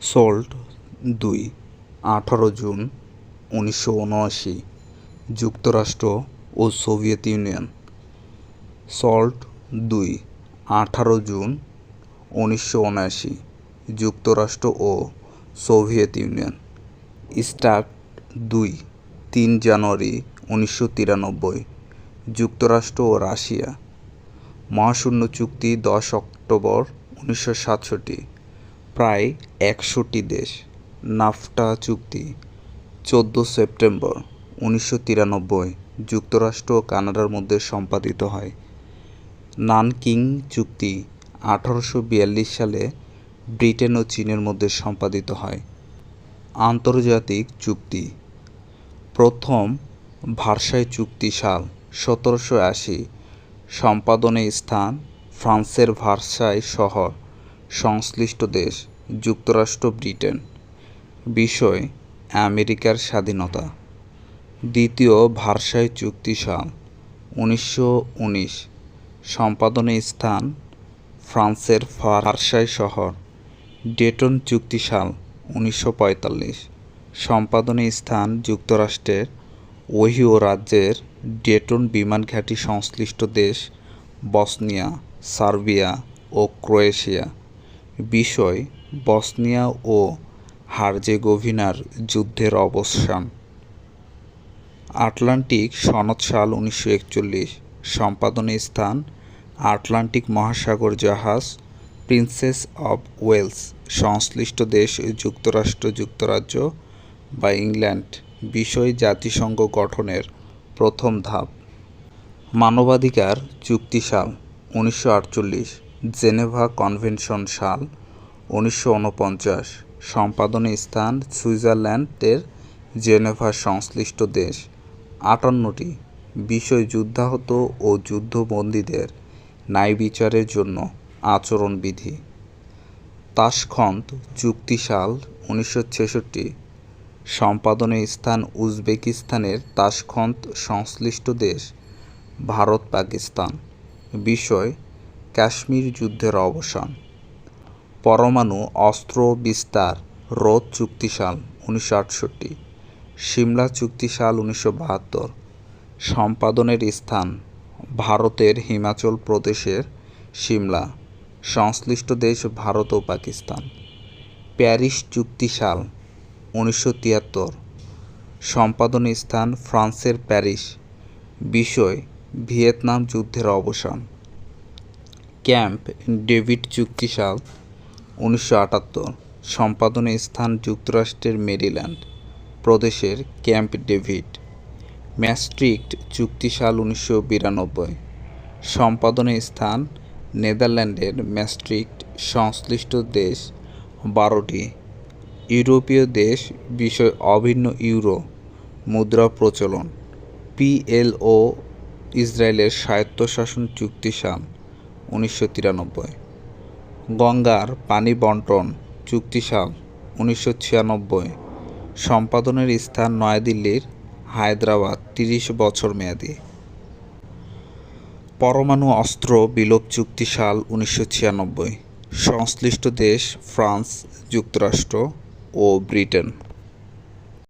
Salt দুই, আঠারো June উনিশশো উনআশি, যুক্তরাষ্ট্র ও সোভিয়েত ইউনিয়ন। সল্ট দুই, আঠারো জুন উনিশশো উনআশি, যুক্তরাষ্ট্র ও সোভিয়েত ইউনিয়ন। স্টার্ট দুই, তিন জানুয়ারি উনিশশো তিরানব্বই, যুক্তরাষ্ট্র ও রাশিয়া। মহাশূন্য চুক্তি দশ অক্টোবর উনিশশো সাতষট্টি। প্রায় একশোটি দেশ। নাফটা চুক্তি, চোদ্দ সেপ্টেম্বর উনিশশো তিরানব্বই, যুক্তরাষ্ট্র ও কানাডার মধ্যে সম্পাদিত হয়। নানকিং চুক্তি, আঠারোশো বিয়াল্লিশ সালে ব্রিটেন ও চীনের মধ্যে সম্পাদিত হয়। আন্তর্জাতিক চুক্তি, প্রথম ভার্সাই চুক্তি সাল সতেরোশো আশি, সম্পাদনে স্থান, ফ্রান্সের ভার্সাই শহর। সংশ্লিষ্ট দেশ, যুক্তরাষ্ট্র, ব্রিটেন। বিষয়, আমেরিকার স্বাধীনতা। দ্বিতীয় ভার্সাই চুক্তি সাল, উনিশশো উনিশ। সম্পাদনে স্থান, ফ্রান্সের ভার্সাই শহর। ডেটন চুক্তি সাল, উনিশশো পঁয়তাল্লিশ। সম্পাদনে স্থান, যুক্তরাষ্ট্রের ওহিও রাজ্যের ডেটন বিমান ঘাঁটি সংশ্লিষ্ট দেশ, বসনিয়া, সার্বিয়া ও ক্রোয়েশিয়া। বিষয় বসনিয়া ও হার্জেগোভিনার যুদ্ধের অবসান। আটলান্টিক সনদ সাল উনিশশো একচল্লিশ। সম্পাদনে স্থান আটলান্টিক মহাসাগর জাহাজ প্রিন্সেস অব ওয়েলস। সংশ্লিষ্ট দেশ যুক্তরাষ্ট্র, যুক্তরাজ্য বা ইংল্যান্ড। বিষয় জাতিসংঘ গঠনের প্রথম ধাপ। মানবাধিকার চুক্তি সাল উনিশশো আটচল্লিশ। জেনেভা কনভেনশন সাল, উনিশশো উনপঞ্চাশ সম্পাদনে স্থান সুইজারল্যান্ডের জেনেভা সংশ্লিষ্ট দেশ। আটান্নটি বিষয় যুদ্ধাহত ও যুদ্ধবন্দীদের ন্যায় বিচারের জন্য আচরণবিধি। তাশখন্দ চুক্তি সাল, উনিশশো ছেষট্টি, সম্পাদনে স্থান উজবেকিস্তানের তাশখন্দ সংশ্লিষ্ট দেশ ভারত পাকিস্তান বিষয় কাশ্মীর যুদ্ধের অবসান। পরমাণু অস্ত্র বিস্তার, রোধ চুক্তি সাল উনিশশো আটষট্টি, সিমলা চুক্তি সাল উনিশশো বাহাত্তর, সম্পাদনের স্থান ভারতের হিমাচল প্রদেশের সিমলা, সংশ্লিষ্ট দেশ ভারত ও পাকিস্তান। প্যারিস চুক্তি সাল উনিশশো তিয়াত্তর, সম্পাদনের স্থান ফ্রান্সের প্যারিস। বিষয়, ভিয়েতনাম যুদ্ধের অবসান। ক্যাম্প ডেভিড চুক্তি সাল উনিশশো আটাত্তর, সম্পাদনে স্থান যুক্তরাষ্ট্রের মেরিল্যান্ড প্রদেশের ক্যাম্প ডেভিড। ম্যাস্ট্রিক্ট চুক্তি সাল উনিশশো বিরানব্বই, সম্পাদনে স্থান নেদারল্যান্ডের ম্যাস্ট্রিক্ট সংশ্লিষ্ট দেশ বারোটি। ইউরোপীয় দেশ, বিষয় অভিন্ন ইউরো, মুদ্রা প্রচলন পিএলও ইসরায়েলের স্বায়ত্তশাসন চুক্তি সাল উনিশশো তিরানব্বই। গঙ্গার পানি বন্টন চুক্তি সাল উনিশশো ছিয়ানব্বই। সম্পাদনের স্থান নয়াদিল্লির হায়দ্রাবাদ, তিরিশ বছর মেয়াদী। পরমাণু অস্ত্র বিলোপ চুক্তি সাল উনিশশো ছিয়ানব্বই। সংশ্লিষ্ট দেশ ফ্রান্স, যুক্তরাষ্ট্র ও ব্রিটেন।